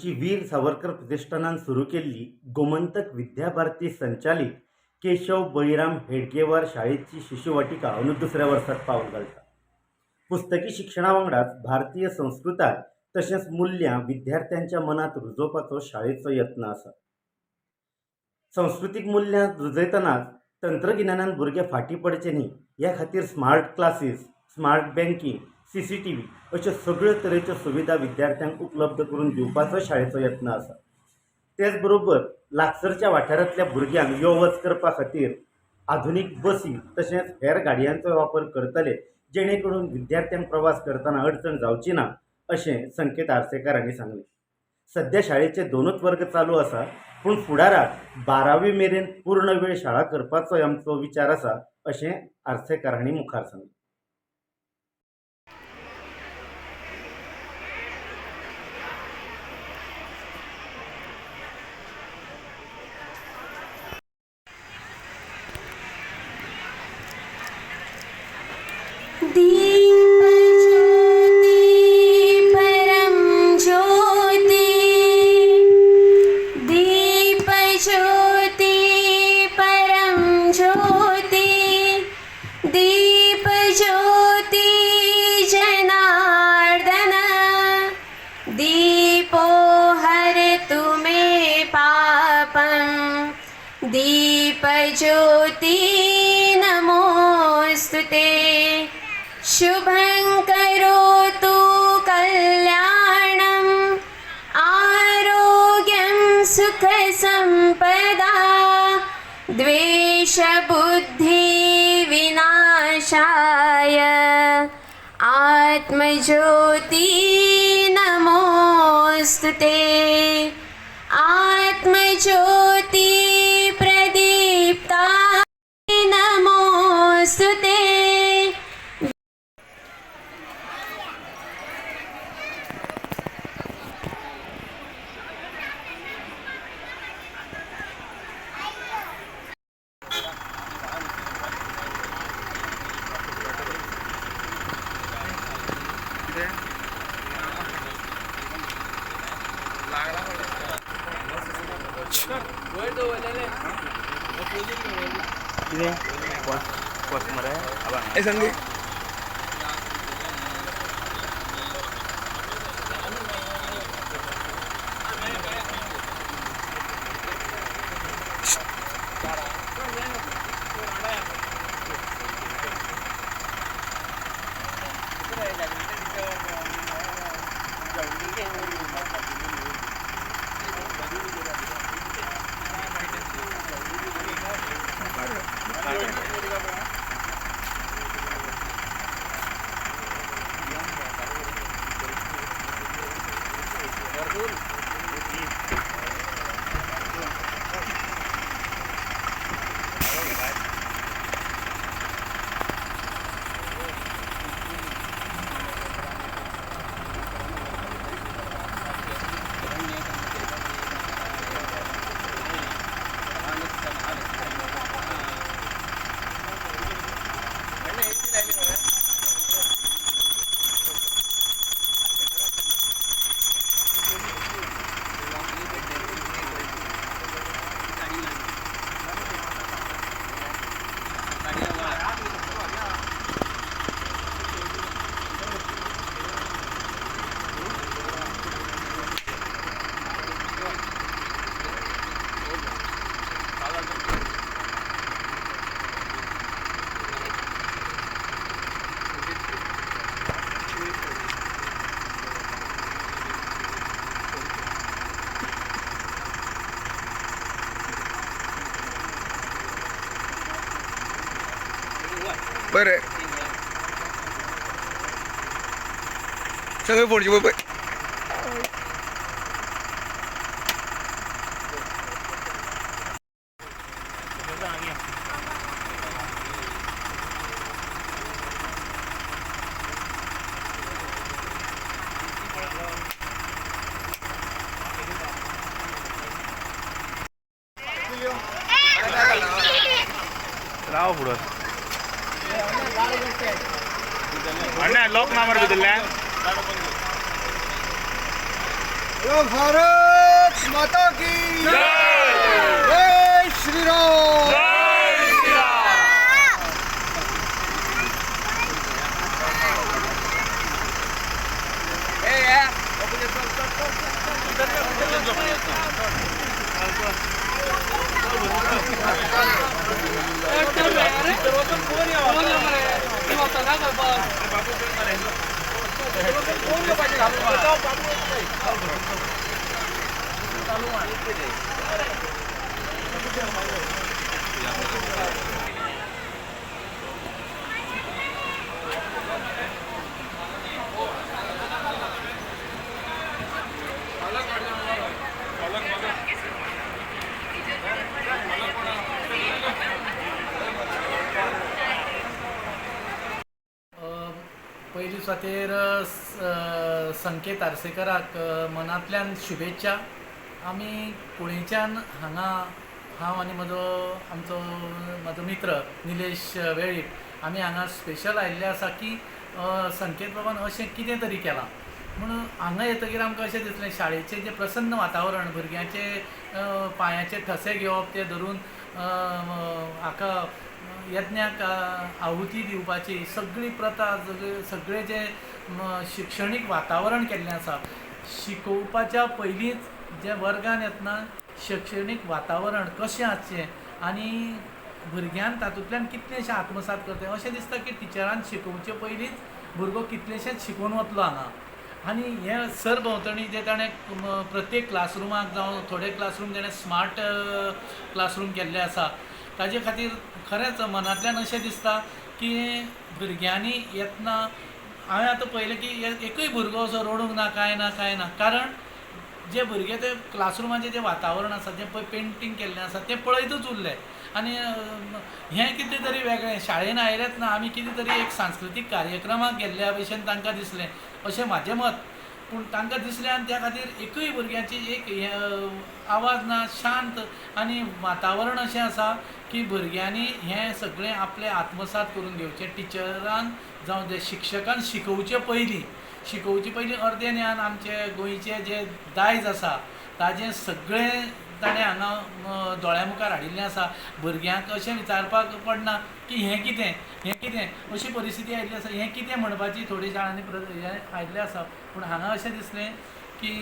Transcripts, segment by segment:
आमची वीर सावरकर प्रतिष्ठानान सुरू केल्ली गोमंतक विद्याभारती संचालित केशव बळीराम हेडगेवार शाळेची शिशुवाटिका अंदू दुसऱ्या वर्साक पावल घालता पुस्तकी शिक्षणा वांगडाच भारतीय संस्कृताय तशेंच मुल्यां विद्यार्थ्यांच्या मनात रुजोवपाचो शाळेचो यत्न आसा संस्कृतीक मुल्यां रुजयतनाच तंत्रगिन्यानान भुरगे फाटीं पडचे न्ही ह्या खातीर smart classes smart banking C C T V अश्यो सगळ्यो तरेच्यो सुविधा विद्यार्थ्यांक उपलब्ध करून दिवपाचो शाळेचो यत्न आसा. तेच बरोबर लागसरच्या वाठारांतल्या भुरग्यांक यो वच करपा खातीर आधुनीक बसी तशेंच हेर गाडयांचो वापर करतले जेणे करून विद्यार्थ्यांक प्रवास करतना अडचण जावची ना अशें संकेत आर्सेकार हांणी सांगलें. सध्या शाळेचे दोनूच वर्ग चालू आसा पूण फुडाराक बारावी मेरेन पूर्ण वेळ शाळा करपाचो आमचो विचार आसा अशें आर्सेकार हांणी मुखार सांगलें. दीपज्योति नमोऽस्तु ते शुभं करोतु कल्याणम् आरोग्यं सुखसम्पदा द्वेषबुद्धिविनाशाय। आत्मज्योति नमोऽस्तु ते आत्मज्योति 哎，三哥 Verbun. Eh Sandi. बरं सगळे फोडचे बाबा राव पुढं अण्णा लॉक मार भितरल्यान बोलो भारत माता की जय श्री राम अ, खातीर संकेत आरसेकराक मनांतल्यान शुभेच्छा आमी कुळेच्यान हांगा हांव आनी म्हजो आमचो म्हजो मित्र निलेश वेळीप आमी हांगा स्पेशल आयिल्ले आसा की संकेत बाबान अशें कितें तरी केलां म्हूण हांगा येतकीर आमकां अशें दिसलें शाळेचें जें प्रसन्न वातावरण भुरग्यांचे पांयाचे ठसे घेवप ते धरून हाका यज्ञाक आहुती दिवपाची सगळी प्रथा सगळे सगळें जे शिक्षणीक वातावरण केल्लें आसा शिकोवपाच्या पयलींच जे वर्गान येतना शिक्षणीक वातावरण कशें आसचें आनी भुरग्यान तातूंतल्यान कितलेशें आत्मसात करचें अशें दिसता की टिचरान शिकोवचे पयलींच भुरगो कितलेशेंच शिकून वतलो हांगा. आनी हे सरभोंवतणी जे ताणें प्रत्येक क्लासरुमाक जावं थोडे क्लासरूम ताणें स्मार्ट क्लासरूम केल्ले आसा ताजे खातीर खरेंच मनांतल्यान अशें दिसता की भुरग्यांनी येतना हांवें आतां पळयलें की एकूय भुरगो असो रडूंक ना कांय ना कांय ना. कारण जे भुरगे ते क्लासरुमाचें जें वातावरण आसा जें पळय पेंटींग केल्लें आसा तें पळयतच उरले. आनी हें कितें तरी वेगळें. शाळेन आयलेंच ना आमी कितें तरी एक सांस्कृतीक कार्यक्रमाक गेल्ल्या भशेन तांकां दिसलें. अशें म्हाजें मत. पूण तांकां दिसलें आनी त्या खातीर एकूय भुरग्याची एक आवाज ना शांत आनी वातावरण अशें आसा की भुरग्यांनी हें सगळें आपलें आत्मसात करून घेवचें टिचरान जावं जे शिक्षकान शिकोवचे पयलीं शिकोवचे पयलीं अर्दें ज्ञान आमचें गोंयचें जें दायज आसा ताजें सगळें ताणें हांगा दोळ्या मुखार हाडिल्लें आसा. भुरग्यांक अशें विचारपाक पडना की हें कितें हें कितें? अशी परिस्थिती आयिल्ली आसा. हें कितें म्हणपाची थोडी शाळांनी हें आयिल्लें आसा. पूण हांगा अशें दिसलें की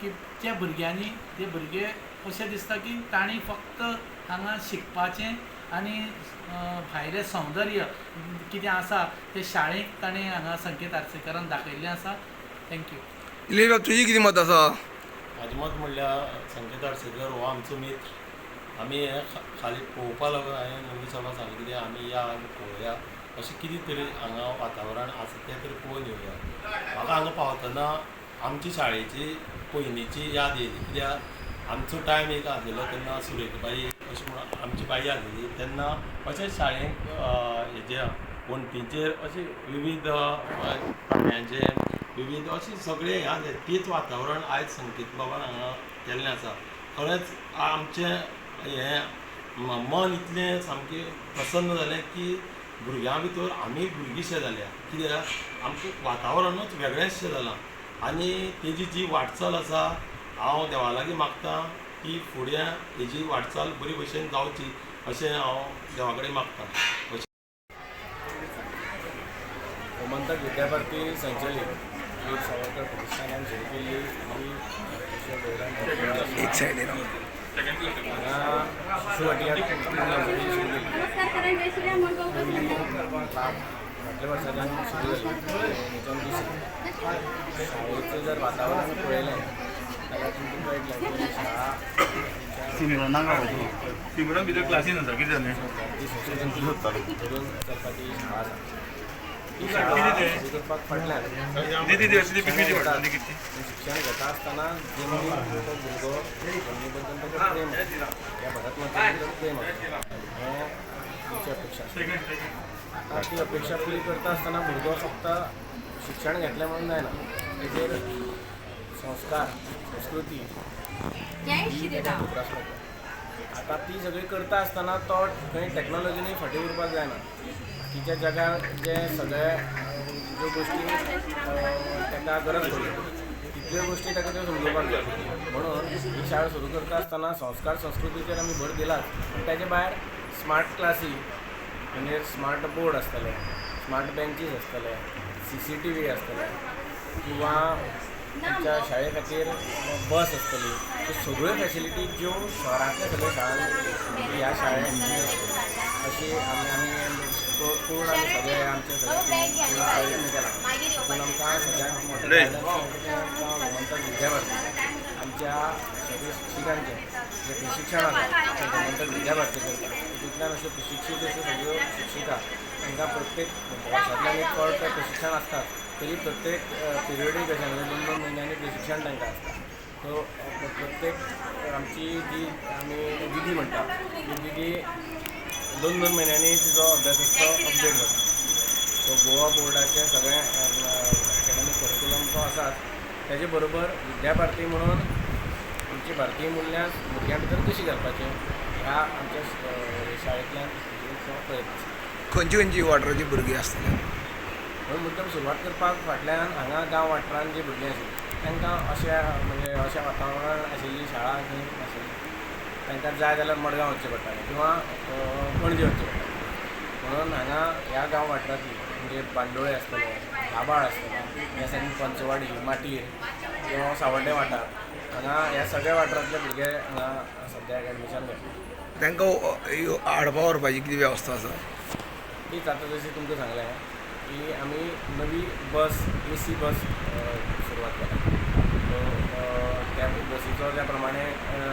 की त्या भुरग्यांनी ते भुरगे अशें दिसता की तांणी फक्त हांगा शिकपाचें आनी भायलें सौंदर्य कितें आसा तें शाळेंत ताणें हांगा संकेत आर्सेकरान दाखयल्लें आसा. थँक्यू इलेश तुजी कितें मत आसा? अजमत मत म्हणल्यार संकेत आडसेकर हो आमचो मित्र आमी हे खाली पळोवपा लागून हांवें मनीस बाबा सांगलें कितें आमी या आनी पळोवया अशें कितें तरी हांगा वातावरण आसा तें तरी पळोवन येवया म्हाका हांगा पावतना आमची शाळेची पयलींची याद येयली कित्याक आमचो टायम एक आसलेलो तेन्ना सुरेखबाई अशी म्हणून आमची बाई आसलेली तेन्ना अशें शाळेंत हेजे वण्टींचेर अशें विविध प्राण्यांचे विविध अशें सगळें हें आसलें तीच वातावरण आयज संकेत बाबान हांगा केल्लें आसा खरेंच आमचें हें मन इतलें सामकें प्रसन्न जालें की भुरग्यां भितर आमी भुरगींशें जाल्या कित्याक आमचें वातावरणूच वेगळेंशें जालां आनी तेजी जी वाटचाल आसा हांव देवा लागीं मागतां की फुडें हेजी वाटचाल बरे भशेन जावची अशें हांव देवा कडेन मागतां. अशें. हो, गोमंतक विद्याभारती संचलित वीर सावरकर प्रतिष्ठानान सुरू केल्ली ही अशा वेळार हांगा शिशुवाटिकात सुरू केल्ली फाटल्या वर्साच्यान सुरू जाली हेच्यान दीस शाळेचें जर वातावरण पळयलें जाल्यार तुमकां कळटलें की शाळा सिमरन भितर क्लासीन आसा कितें जालें ती संशोधन करून चलपाची शाळा आसा शिक्षण घेता आसतना जमनीर तो भुरगो प्रेम. ह्या भारत प्रेम. हें अपेक्षा आतां ती अपेक्षा पुरी करता आसतना भुरगो फक्त शिक्षण घेतलें म्हणून जायना तेजेर संस्कार संस्कृती ही आतां ती सगळी करता आसतना तो खंय टॅक्नोलॉजीनूय फाटीं उरपाक जायना तिच्या जगा जे सगळे ज्यो गोश्टी ताका गरज पडटा तितल्यो गोश्टी ताका त्यो समजोवपाक जाय म्हणून ही शाळा सुरू करता आसतना संस्कार संस्कृतीचेर आमी भर दिलाच. पूण ताचे भायर स्मार्ट क्लासी म्हणजे स्मार्ट बोर्ड आसतले स्मार्ट बेंचीस आसतले सी सी टी व्ही आसतले किंवा आमच्या शाळे खातीर बस आसतली त्यो सगळ्यो फॅसिलिटी ज्यो शहरांतल्या सगळ्या शाळांनी ह्या शाळेन अशी आमी आमी पूर्ण आमी सगळे आमचे सगळे प्रयत्न केला. पूण आमकां सगळ्यांत मोठें आमकां गोमंतक विद्याभारती आमच्या सगळ्या शिक्षिकांचे जे प्रशिक्षण आसा ते गोमंतक विद्याभारती करता तितूंतल्यान अश्यो प्रशिक्षीत अश्यो सगळ्यो शिक्षिका तांकां प्रत्येक वर्सांतल्यान एक फावट प्रशिक्षण आसतात तरी प्रत्येक पिरियडीक अशें म्हणजे दोन दोन म्हयन्यांनी प्रशिक्षण तांकां आसता सो प्रत्येक आमची जी आमी विधी म्हणटा ती विधी दोन दोन म्हयन्यांनी तिजो अभ्यासक्रम अपडेट जाता सो गोवा बोर्डाचें सगळें एकाडेमीक करिक्युलम जो आसात तेजे बरोबर विद्याभारती म्हणून आमची भारतीय मुल्यां भुरग्यां भितर कशी घालपाचें ह्या आमच्या शाळेंतल्यान प्रयत्न आसा खंयची खंयची वॉटराची भुरगीं आसतले म्हणून मुद्दम सुरवात करपाक फाटल्यान हांगा गांव वाठारांत जी भुरगीं आशिल्लीं तांकां अशा म्हणजे अशें वातावरण आशिल्ली शाळा खंय नाशिल्ली तांकां जाय जाल्यार मडगांव वचचें पडटालें किंवा पणजे वचचें पडटालें म्हणून हांगा ह्या गांव वाठारांतली म्हणजे बांदोळे आसतले दाबाळ आसतले ह्या सायडीन पंचवाडी माटये किंवा सावड्डे वाठार हांगा ह्या सगळ्या वाठारांतले भुरगे हांगा सद्याक एडमिशन घेतात. तांकां हाडपा व्हरपाची कितें वेवस्था आसा हीच आता जशें तुमकां सांगलें की आमी नवी बस ए सी बस सुरवात केल्या बसीचो ज्या प्रमाणे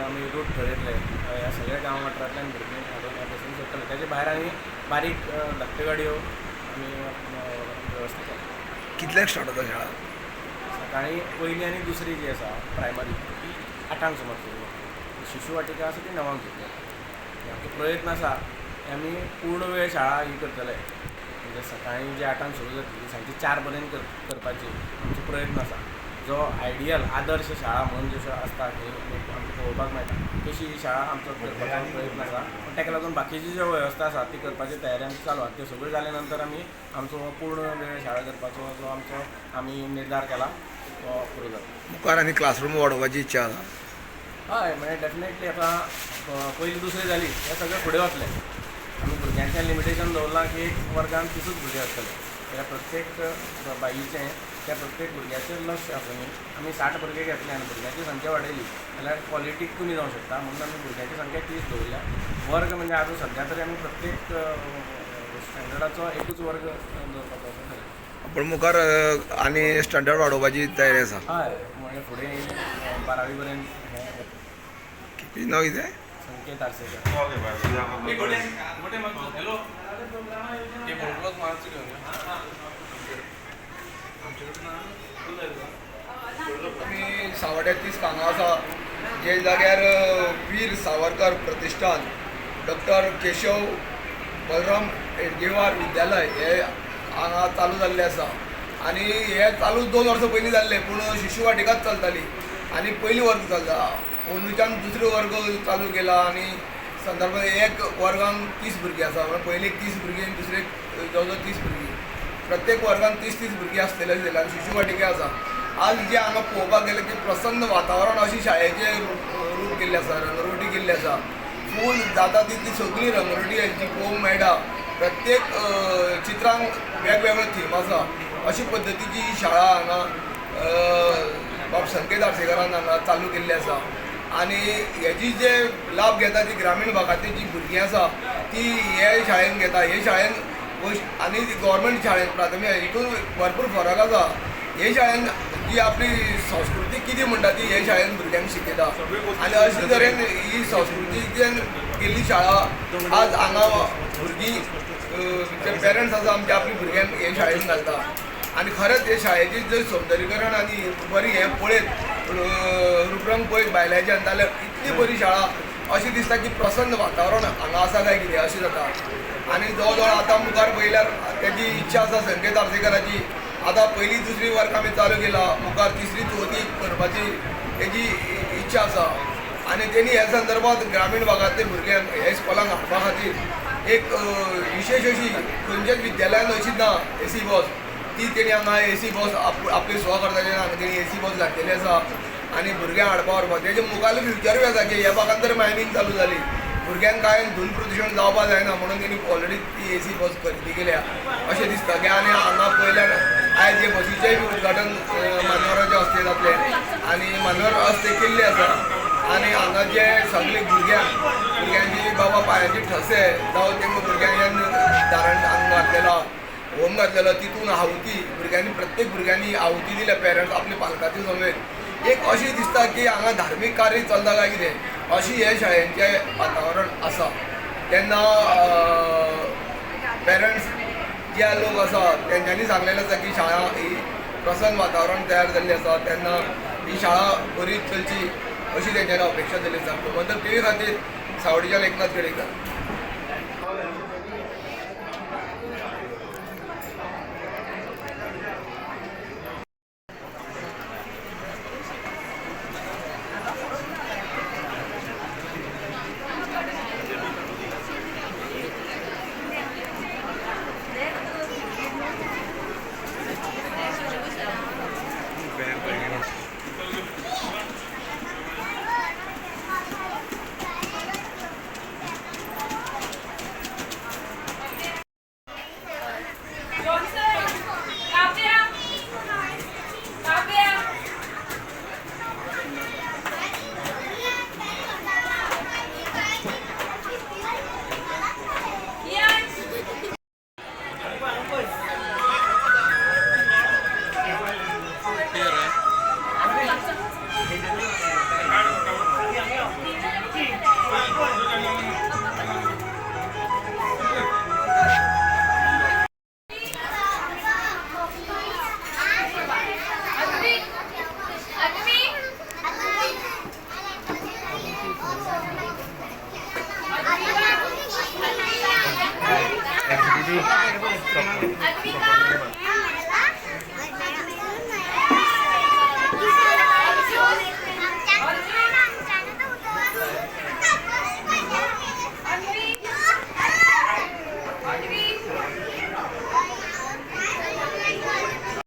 आमी रूट ठरयतले ह्या सगळ्या गांव वाठारांतल्यान भुरगीं हाडून ह्या बसीन सोडटले तेजे भायर आमी बारीक धाकट्यो गाडयो आमी वेवस्था केल्या कितल्याक स्टार्ट जाता शाळा? सकाळी पयली आनी दुसरी जी आसा प्रायमरी ती आठांक सुमार सुरू जाता शिशू वाटिका आसा ती णवांक सुरू जाता आमचो प्रयत्न आसा आमी पूर्ण वेळ शाळा ही करतले म्हणजे सकाळी जी आठांक सुरू जातली सांजची चार पर्यंत कर करपाची आमचो प्रयत्न आसा जो आयडियल आदर्श शाळा म्हणून जश्यो आसता आमकां पळोवपाक मेळटा तशी ही शाळा आमचो करपाचो प्रयत्न आसा पूण ताका लागून बाकीची ज्यो वेवस्था आसा ती करपाची तयारी आमची चालू आसा त्यो सगळ्यो जाल्या नंतर आमी आमचो पूर्ण वेळ शाळा करपाचो जो आमचो आमी निर्धार केला तो पुरो जाता. मुखार आनी क्लासरूम वाडोवपाची इच्छा आसा हय म्हणजे डेफिनेटली आतां पयली दुसरी जाली हे सगळे फुडें वतले आमी भुरग्यांचें लिमिटेशन दवरलां की एक वर्गान तिसूच भुरगे आसतले त्या प्रत्येक बाईचें त्या प्रत्येक भुरग्याचेर लक्ष आसुनी आमी साठ भुरगे घेतले आनी भुरग्यांची संख्या वाडयली जाल्यार क्वॉलिटी कमी जावंक शकता? म्हणून आमी भुरग्यांची संख्या तीस दवरल्या वर्ग म्हणजे आजून सध्या तरी आमी प्रत्येक स्टँडर्डाचो एकूच वर्ग दवरपाचो असो पूण मुखार आनी स्टँडर्ड वाडोवपाची तयारी आसा हय. म्हणजे फुडें बारावी पर्यंत हें कितें नांव कितें संकेत आरसेकर आमी सावड्या तीस हांगा आसा जे जाग्यार वीर सावरकर प्रतिश्ठान डॉक्टर केशव बलराम हेडगेवार विद्यालय हे हांगा चालू जाल्लें आसा आनी हे चालू दोन वर्सां पयलीं जाल्लें पूण शिशू वाटिकाच चलताली. आनी पयली वर्ग चलता अंदूच्यान दुसरो वर्ग चालू केला आनी संदर्भात एक वर्गान तीस भुरगीं आसा म्हणजे तीस भुरगीं आनी दुसरेक जवळ जवळ तीस भुरगीं प्रत्येक वर्गान तीस तीस भुरगीं आसतले आसलेले आनी शिशू आसा आज जे हांगा पळोवपाक गेले की प्रसन्न वातावरण अशी शाळेचे रूप केल्ले आसा रंगरोटी केल्ली आसा फूल जाता तितली सगळी रंगरोटी हांची पळोवंक मेळटा प्रत्येक चित्रांक वेगवेगळो थीम आसा अशी पद्दतीची ही शाळा हांगा बाब संकेत आर्सेकरान हांगा चालू केल्ली आसा आनी हेजी जे लाभ घेता ती ग्रामीण भागांतली जी भुरगीं आसा ती हे शाळेन घेता. हे शाळेन आनी गव्हर्मेंट शाळेन प्राथमीक हितून भरपूर फरक आसा हे शाळेन जी आपली संस्कृती कितें म्हणटा ती हे शाळेन भुरग्यांक शिकयता. आनी अशे तरेन ही संस्कृतीच्यान केल्ली शाळा आज हांगा भुरगीं जे पेरंट्स आसा आमचे आपली भुरग्यांक हे शाळेन घालता. आनी खरेंच हे शाळेची जर सौंदर्यीकरण आनी बरी हें पळयत रुपरंग पळयत भायल्याच्यान जाल्यार इतली बरी शाळा अशें दिसता की प्रसन्न वातावरण हांगा आसा काय कितें अशें जाता. आनी जवळ जवळ आतां मुखार पळयल्यार तेजी इच्छा आसा संकेत आर्सेकराची. आतां पहिली दुसरी वर्ग आमी चालू केला मुखार तिसरी चवथी करपाची तेजी इच्छा आसा आनी तेणी ह्या संदर्भात ग्रामीण भागांतले भुरग्यांक हे इस्कॉलांक हाडपा खातीर एक विशेष अशी खंयच्याच विद्यालयान अशी ना एसी बस. ती तेणी हांगा ए सी बस आप आपली स्व करताले हांगा तेणी ए सी बस घातलेली आसा आनी भुरग्यांक हाडपा व्हरपा तेजे मुखार फ्युचरूय आसा की ह्या भागांत तर मायनींग चालू जाली भुरग्यांक कांय धूल प्रदूशण जावपा जायना म्हणून तेणी ऑलरेडी ती ए सी बस खरेदी केल्या. अशें दिसता. की आनी हांगा पयल्यार आयज हे बसीचेंय बी उद्घाटन मानवराचे हस्ते जातलें. आनी मानवर हस्ते केल्ले आसा. आनी हांगा जे सगळे भुरग्यांक भुरग्यांची बाबा पांयाचे ठसे जावं तेंकां भुरग्यांक धारण हांगा घातलेलो होम घातलेलो तितून आहुती भुरग्यांनी प्रत्येक भुरग्यांनी आहुती दिल्या पेरंट्स आपल्या पालकाचे समेत एक अशी दिसता की हांगा धार्मीक कार्य चलता काय कितें अशी हे शाळेंचें वातावरण आसा. तेन्ना पेरंट्स जे लोक आसा तेंच्यांनी सांगलेलें आसा की शाळा ही प्रसन्न वातावरण तयार जाल्ली आसा. तेन्ना ही शाळा बरी चलची अशी तेंच्यांनी अपेक्षा केली आसा. म्हणजे ते खातीर सावडीच्या एकनाथ केळेकर.